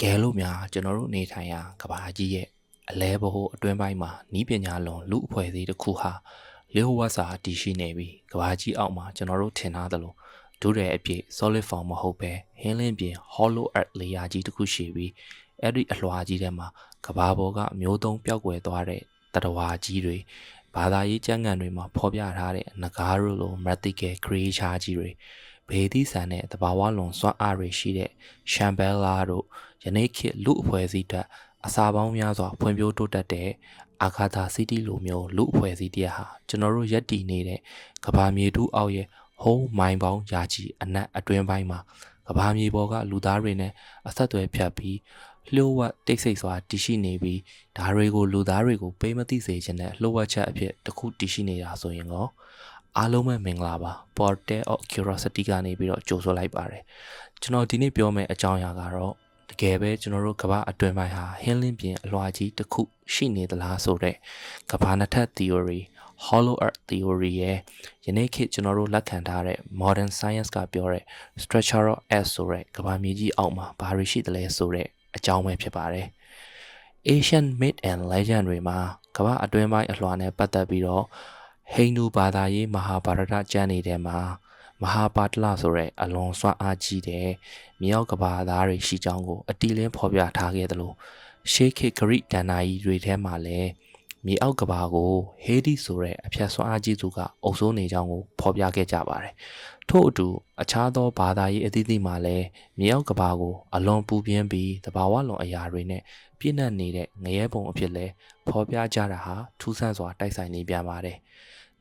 ကယ်လို့များကျွန်တော်တို့နေထိုင်ရာကဘာကြီးရဲ့အလဲဘဟုအတွင်းပိုင်းမှာနီးပညာလွန်လူအဖွဲ့အစည်းတစ်ခုဟာလျှို့ဝှက်စာတည်ရှိနေပြီးကဘာကြီးအောက်မှာကျွန်တော်တို့ထင်ထားသလိုဒုရဲအပြည့် solid form မဟုတ်ပဲဟင်းလင်းပြင် hollow earth layer ကြီးတစ်ခုရှိပြီးအဲ့ဒီအလွှာကြီးထဲမှာကဘာပေါ်ကအမျိုးသုံးပျောက်ကွယ်သွားတဲ့တတဝါကြီးတွေဘာသာရေးကျမ်းဂန်တွေမှာဖော်ပြထားတဲ့ငကားတို့လို mythical creature ကြီးတွေ ဘေးသီးဆန်တဲ့တဘာဝလွန်စွမ်းအားတွေရှိတဲ့ Shambhala တို့ယနေ့ခေတ်လူအဖွဲ့အစည်းတက်အစာပေါင်းများစွာဖွံ့ဖြိုးတိုးတက်တဲ့အာဂါသာစီးတီးလိုမျိုးလူအဖွဲ့အစည်းတရားဟာကျွန်တော်တို့ရက်တည်နေတဲ့ကဘာမြေတူးအောက်ရဲ့ဟိုးမိုင်ပေါင်းယာချီအနက်အတွင်းပိုင်းမှာကဘာမြေပေါ်ကလူသားတွေနဲ့အဆက်အသွယ်ဖြတ်ပြီးလျှို့ဝှက်တိတ်ဆိတ်စွာတည်ရှိနေပြီးဒါတွေကိုလူသားတွေကိုပေးမသိစေခြင်းနဲ့လှုပ်ဝက်ချက်အဖြစ်တစ်ခုတည်ရှိနေတာဆိုရင်ကော အားလုံးပဲမင်္ဂလာပါ Portal of Curiosity ကနေပြီးတော့ကြိုဆိုလိုက်ပါတယ်ကျွန်တော်ဒီနေ့ပြောမယ့်အကြောင်းအရာကတော့တကယ်ပဲကျွန်တော်တို့ကမ္ဘာအတွင်းပိုင်းဟာဟင်းလင်းပြင်အလွှာကြီးတစ်ခုရှိနေသလားဆိုတော့ကမ္ဘာနှစ်ထပ် theory hollow earth theory ရဲ့ယနေ့ခေတ်ကျွန်တော်တို့လက်ခံထားတဲ့ modern science ကပြောတဲ့ structural earth ဆိုတဲ့ကမ္ဘာမြေကြီးအောက်မှာဘာတွေရှိသလဲဆိုတဲ့အကြောင်းပဲဖြစ်ပါတယ် Asian myth and legend တွေမှာကမ္ဘာအတွင်းပိုင်းအလွှာနဲ့ပတ်သက်ပြီးတော့ ဟိန္ဒူဘာသာရေးမဟာဗာရဒကျမ်းတွေထဲမှာမဟာပါတလဆိုတဲ့အလွန်စွမ်းအားကြီးတဲ့မြေအောက်ကဘာသားတွေရှိကြောင်းကိုအတီးလင်းဖော်ပြထားခဲ့သလိုရှေးခေတ်ဂရိကန္နာကြီးတွေထဲမှာလည်းမြေအောက်ကဘာကိုဟေဒီဆိုတဲ့အဖြတ်စွမ်းအားကြီးသူကအုပ်စိုးနေကြောင်းကိုဖော်ပြခဲ့ကြပါတယ်။ထို့အတူအခြားသောဘာသာရေးအသီးသီးမှာလည်းမြေအောက်ကဘာကိုအလွန်ပူပြင်းပြီးတဘာဝလွန်အရာတွေနဲ့ပြည့်နှက်နေတဲ့ငရဲပုံအဖြစ်လဲဖော်ပြကြတာဟာထူးဆန်းစွာတိုက်ဆိုင်နေပြန်ပါတယ်။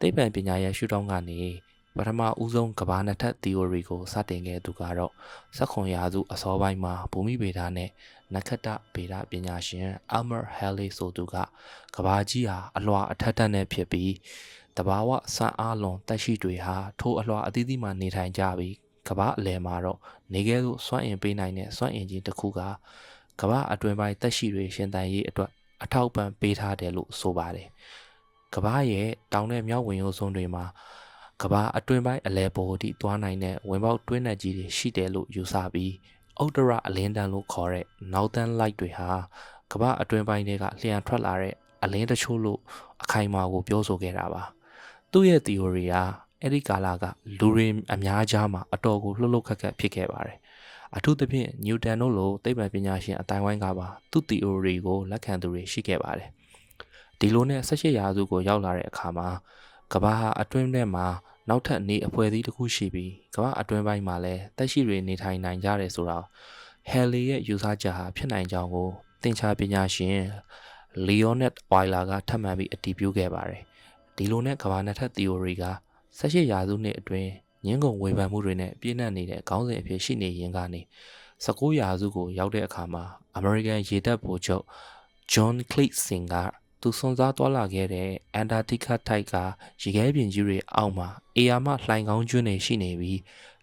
သိပ္ပံပညာရဲ့ရှုထောင့်ကနေပထမဦးဆုံးကဘာနှစ်ထပ် theory ကိုစတင်ခဲ့သူကတော့စက္ကွန်ရာစုအစောပိုင်းမှာဘူမိဗေဒနဲ့နက္ခတ္တဗေဒပညာရှင် Elmer Halley ဆိုသူကကဘာကြီးဟာအလွှာအထက်ထက်နဲ့ဖြစ်ပြီးတဘာဝစံအားလွန်တက်ရှိတွေဟာထိုအလွှာအသီးသီးမှာနေထိုင်ကြပြီးကဘာအလယ်မှာတော့နေကဲသို့စွန့်အင်ပေးနိုင်တဲ့စွန့်အင်ကြီးတစ်ခုကကဘာအတွင်ပိုင်းတက်ရှိတွေရှင်တန်ရေးအတွက်အထောက်ပံ့ပေးထားတယ်လို့ဆိုပါတယ် ကဘာရဲ့တောင်နဲ့မြောက်ဝင်ရိုးစွန်းတွေမှာကဘာအတွင်းပိုင်းအလဲပေါ်အထိသွားနိုင်တဲ့ဝင်ပေါက်တွင်း net ကြီးတွေရှိတယ်လို့ယူဆပြီးဥတ္တရအလင်းတန်းလို့ခေါ်တဲ့နောက်တန်း light တွေဟာကဘာအတွင်းပိုင်းတွေကလျှံထွက်လာတဲ့အလင်းတချို့လို့အခိုင်အမာကိုပြောဆိုခဲ့တာပါသူ့ရဲ့ theory ကအဲ့ဒီကာလကလူတွေအများကြားမှာအတော်ကိုလှုပ်လှုပ်ခက်ခက်ဖြစ်ခဲ့ပါတယ်အထူးသဖြင့်နျူတန်တို့လိုသိပ္ပံပညာရှင်အတိုင်းဝိုင်းကပါသူ့ theory ကိုလက်ခံသူတွေရှိခဲ့ပါတယ် ဒီလိုနဲ့18ရာစုကိုရောက်လာတဲ့အခါမှာကဘာဟာအတွင်းထဲမှာနောက်ထပ်နေအဖွဲ့အစည်းတစ်ခုရှိပြီးကမ္ဘာအတွင်းပိုင်းမှာလည်းတက်ရှိတွေနေထိုင်နိုင်ကြတယ်ဆိုတော့ဟယ်လီရဲ့ယူဆချက်ဟာဖြစ်နိုင်ကြောင်းကိုသင်္ချာပညာရှင်လီယိုနက်ဝိုင်လာကထပ်မံပြီးအတည်ပြုခဲ့ပါတယ်ဒီလိုနဲ့ကမ္ဘာနှစ်ထပ် theory က18ရာစုနှစ်အတွင်းညင်းကုန်ဝေဖန်မှုတွေနဲ့ပြည့်နှက်နေတဲ့ခေါင်းစဉ်အဖြစ်ရှိနေရင်ကနေ19ရာစုကိုရောက်တဲ့အခါမှာ American ရေတပ်ဗိုလ်ချုပ် John Cleese က သူစွန်စားသွားလာခဲ့တဲ့အန်တာတိကထိုက်ကရေခဲပြင်ကြီးတွေအောက်မှာအေယာမလှိုင်ကောင်းကျွန်းတွေရှိနေပြီး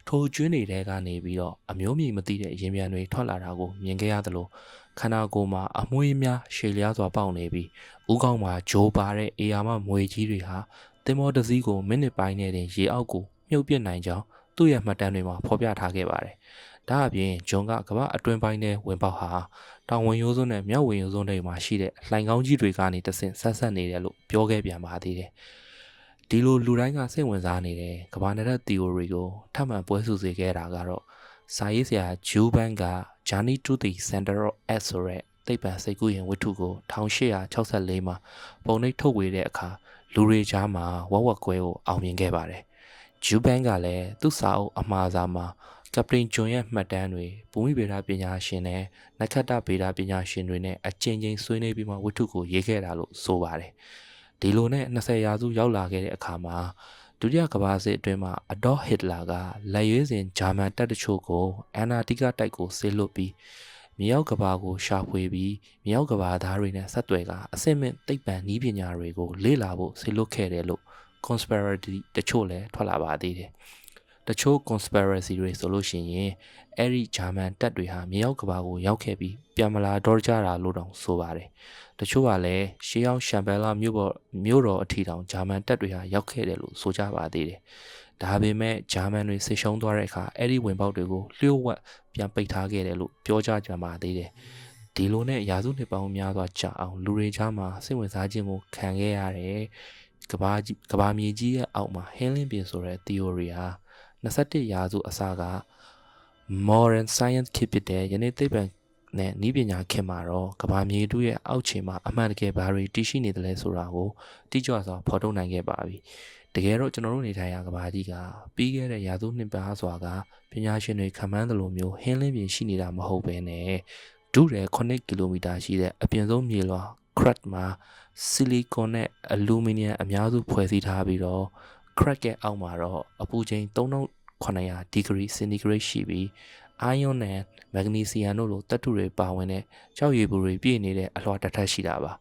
ထိုကျွန်းတွေထဲကနေပြီးတော့အမျိုးမြည်မသိတဲ့ရင်ပြန်တွေထွက်လာတာကိုမြင်ခဲ့ရသလိုခန္ဓာကိုယ်မှာအမွှေးများရှည်လျားစွာပေါက်နေပြီးဥကောင်းမှာဂျိုးပါတဲ့အေယာမမွေကြီးတွေဟာတင်မောတစည်းကိုမိနစ်ပိုင်းနဲ့တင်ရေအောက်ကိုမြုပ်ပစ်နိုင်ကြောင်းသူ့ရဲ့မှတ်တမ်းတွေမှာဖော်ပြထားခဲ့ပါတယ်။ ဒါအပြင်ဂျွန်ကကမ္ဘာအတွင်းပိုင်းထဲဝင်ပေါက်ဟာတောင်ဝင်ရိုးစွန်းနဲ့မြောက်ဝင်ရိုးစွန်းတွေမှာရှိတဲ့လှိုင်ကောင်းကြီးတွေကနေတဆင့်ဆက်ဆက်နေတယ်လို့ပြောခဲ့ပြန်ပါသေးတယ်။ဒီလိုလူတိုင်းကစိတ်ဝင်စားနေတဲ့ကမ္ဘာနယ် theory ကိုထပ်မံပွဲစုစေခဲ့တာကတော့စာရေးဆရာဂျူဘန်က Journey to the Center of Earth ဆိုတဲ့သိပ္ပံစိတ်ကူးရင်ဝတ္ထုကို1864မှာပုံနှိပ်ထုတ်ဝေတဲ့အခါလူတွေကြားမှာဝက်ဝက်ကွဲကိုအောင်မြင်ခဲ့ပါတယ်။ဂျူဘန်ကလည်းသူ့စာအုပ်အမှားစာမှာ ကပရင်ဂျွန်ရဲ့မှတ်တမ်းတွေဘူမိဗေဒပညာရှင်နဲ့နက္ခတ္တဗေဒပညာရှင်တွေနဲ့အကျဉ်းချင်းဆွေးနွေးပြီးမှဝတ္ထုကိုရေးခဲ့တာလို့ဆိုပါတယ်။ဒီလိုနဲ့20ရာစုရောက်လာခဲ့တဲ့အခါမှာဒုတိယကမ္ဘာစစ်အတွင်းမှာအဒေါ်ဟစ်လာကလက်ရွေးစင်ဂျာမန်တပ်တချို့ကိုအန်နာတိကတိုက်ကိုဆေးလွတ်ပြီးမြေအောက်ကဘာကိုရှာဖွေပြီးမြေအောက်ကဘာသားတွေနဲ့ဆက်သွယ်ကအစစ်မင့်သိပ္ပံနည်းပညာတွေကိုလေ့လာဖို့ဆေးလွတ်ခဲ့တယ်လို့ conspiracy တချို့လည်းထွက်လာပါသေးတယ်။ တချို့ conspiracy တွေဆိုလို့ရှိရင်အဲ့ဒီဂျာမန်တပ်တွေဟာမြေအောက်ကဘာကိုရောက်ခဲ့ပြီးပြန်မလာတော့ကြတာလို့တောင်ဆိုပါတယ်။တချို့ကလည်းရှေးအောင်ရှမ်ဘဲလာမြို့ပေါ်မြို့တော်အထီတောင်ဂျာမန်တပ်တွေဟာရောက်ခဲ့တယ်လို့ဆိုကြပါသေးတယ်။ဒါပေမဲ့ဂျာမန်တွေဆစ်ရှုံးသွားတဲ့အခါအဲ့ဒီဝင်ပေါက်တွေကိုလျှို့ဝှက်ပြန်ပိတ်ထားခဲ့တယ်လို့ပြောကြကြပါသေးတယ်ဒီလိုနဲ့ရာစုနှစ်ပေါင်းများစွာကြာအောင်လူတွေကြားမှာစိတ်ဝင်စားခြင်းကိုခံခဲ့ရတယ်ကဘာကြီးကဘာမြေကြီးရဲ့အောက်မှာဟင်းလင်းပြင်ဆိုတဲ့ theory ဟာ 21ရာစုအစက modern science ခေတ်ဖြစ်တဲ့ယနေ့သိပ္ပံနဲ့ဤပညာခေတ်မှာတော့ကဘာမြေတုရဲ့အောက်ခြေမှာအမှန်တကယ်ဘာတွေတည်ရှိနေတယ်လဲဆိုတာကိုတိကျစွာဖော်ထုတ်နိုင်ခဲ့ပါပြီတကယ်တော့ကျွန်တော်တို့နေထိုင်ရာကဘာကြီးကပြီးခဲ့တဲ့ရာစုနှစ်ပါးစွာကပညာရှင်တွေခံမှန်းသလိုမျိုးဟင်းလင်းပြင်ရှိနေတာမဟုတ်ဘဲနဲ့ဒုရဲ9ကီလိုမီတာရှိတဲ့အပြင်ဆုံးမြေလွှာ crack မှာဆီလီကွန်နဲ့အလူမီနီယံအများစုဖွဲ့စည်းထားပြီးတော့ crack ရဲ့အောက်မှာတော့အပူချိန် 3900ဒီဂရီစင်တီဂရိတ်ရှိပြီး iron နဲ့ magnesium တို့လိုသတ္တုတွေပါဝင်တဲ့ကြောက်ရည်ပူတွေပြည့်နေတဲ့အလွှာတစ်ထပ်ရှိတာပါ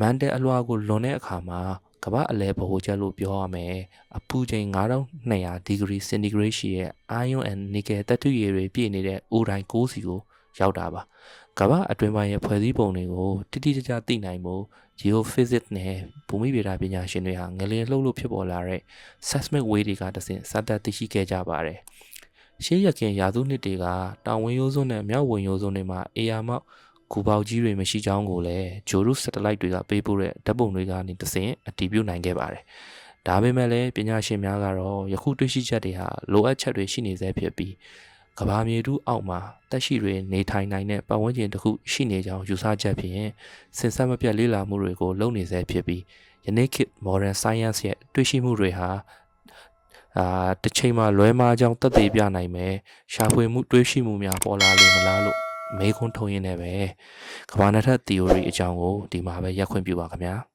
မန်တဲ့အလွှာကိုလွန်တဲ့အခါမှာကမ္ဘာအလဲဗဟိုချက်လို့ပြောရမယ်အပူချိန်9200ဒီဂရီစင်တီဂရိတ်ရှိတဲ့ iron and nickel သတ္တုရည်တွေပြည့်နေတဲ့အိုတိုင်း6စီကို ရောက်တာပါကမ္ဘာအတွင်းပိုင်းရဲ့ဖွဲ့စည်းပုံတွေကိုတိတိကျကျသိနိုင်ဖို့ geophysics နဲ့ဘူမိဗေဒပညာရှင်တွေဟာငလျင်လှုပ်လို့ဖြစ်ပေါ်လာတဲ့ seismic wave တွေကတဆင့်စတင်သိရှိခဲ့ကြပါတယ်ရှေးရခင်ရာစုနှစ်တွေကတောင်ဝင်ရိုးစွန်းနဲ့မြောက်ဝင်ရိုးစွန်းတွေမှာအေယာမောက်ဂူပေါကြီးတွေမရှိကြောင်းကိုလည်းဂျိုရု satellite တွေကပေးပို့တဲ့ဓာတ်ပုံတွေကနေတဆင့်အတည်ပြုနိုင်ခဲ့ပါတယ်။ဒါပေမဲ့လည်းပညာရှင်များကတော့ယခုတွေ့ရှိချက်တွေဟာလိုအပ်ချက်တွေရှိနေသေးဖြစ်ပြီး ကဘာမြေတူးအောက်မှာတက်ရှိတွေနေထိုင်နိုင်တဲ့ပတ်ဝန်းကျင်တစ်ခုရှိနေကြောင်းယူဆချက်ဖြင့်စင်ဆက်မပြတ်လေ့လာမှုတွေကိုလုပ်နေသေးဖြစ်ပြီးယနေ့ခေတ် modern science ရဲ့တွေ့ရှိမှုတွေဟာအာတစ်ချိန်မှာလွဲမှားကြောင်းသက်သေပြနိုင်မယ်ရှာဖွေမှုတွေးရှိမှုများပေါ်လာလိမ့်မလားလို့မေးခွန်းထုတ်ရင်းနဲ့ပဲကဘာနထက် theory အကြောင်းကိုဒီမှာပဲရက်ခွင့်ပြုပါခင်ဗျာ။